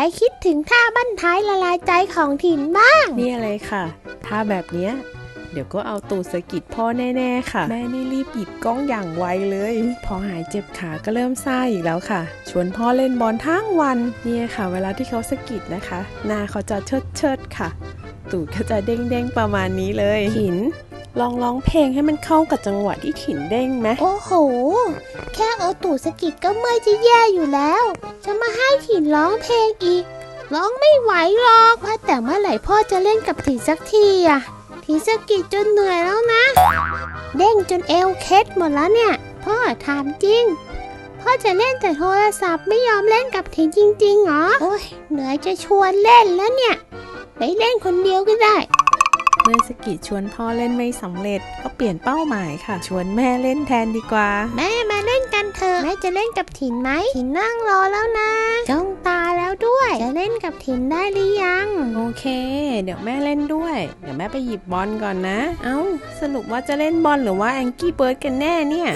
รคิดถึงท่าบั้นท้ายละลายใจของถิ่นบ้าง นี่อะไรค่ะถ้าแบบเนี้ยเดี๋ยวก็เอาตูดสะกิดพ่อแน่ๆค่ะ แม่นี่รีบหยิบกล้องอย่างไวเลย พอหายเจ็บขาก็เริ่มซ่าอีกแล้วค่ะ ชวนพ่อเล่นบอลทั้งวันเนี่ยค่ะ เวลาที่เขาสะกิดนะคะหน้าเขาจะเชิดเชิดๆค่ะ ตูดก็จะเด้งเด้งๆประมาณนี้เลยหิน ลองร้องเพลงให้มันเข้ากับจังหวะที่หินเด้งไหมโอ้โห แค่เอาตูดสะกิดก็เมื่อยจะแย่อยู่แล้ว จะมาให้ถิ่นร้องเพลงอีก ร้องไม่ไหวหรอกว่าแต่เมื่อไหร่พ่อจะเล่นกับถิ่นสักทีอะถิ่นสะกิดจนเหนื่อยแล้วนะ เด้งจนเอวเคล็ดหมดแล้วเนี่ย พ่อถามจริง พ่อจะเล่นแต่โทรศัพท์ไม่ยอมเล่นกับถิ่นจริงๆเหรอ โอ้ยเหนื่อยจะชวนเล่นแล้วเนี่ย ไปเล่นคนเดียวก็ได้เมื่อสะกิดชวนพ่อเล่นไม่สำเร็จ ก็เปลี่ยนเป้าหมายค่ะ ชวนแม่เล่นแทนดีกว่า แม่มาเล่นกันเถอะแม่จะเล่นกับถิ่นไหมถิ่นนั่งรอแล้วนะจ้องตาแล้วด้วย จะเล่นกับถิ่นได้หรือยัง โอเค เดี๋ยวแม่เล่นด้วย เดี๋ยวแม่ไปหยิบบอลก่อนนะ เอ้า สรุปว่าจะเล่นบอลหรือว่าแองกี้เบิร์ดกันแน่เนี่ย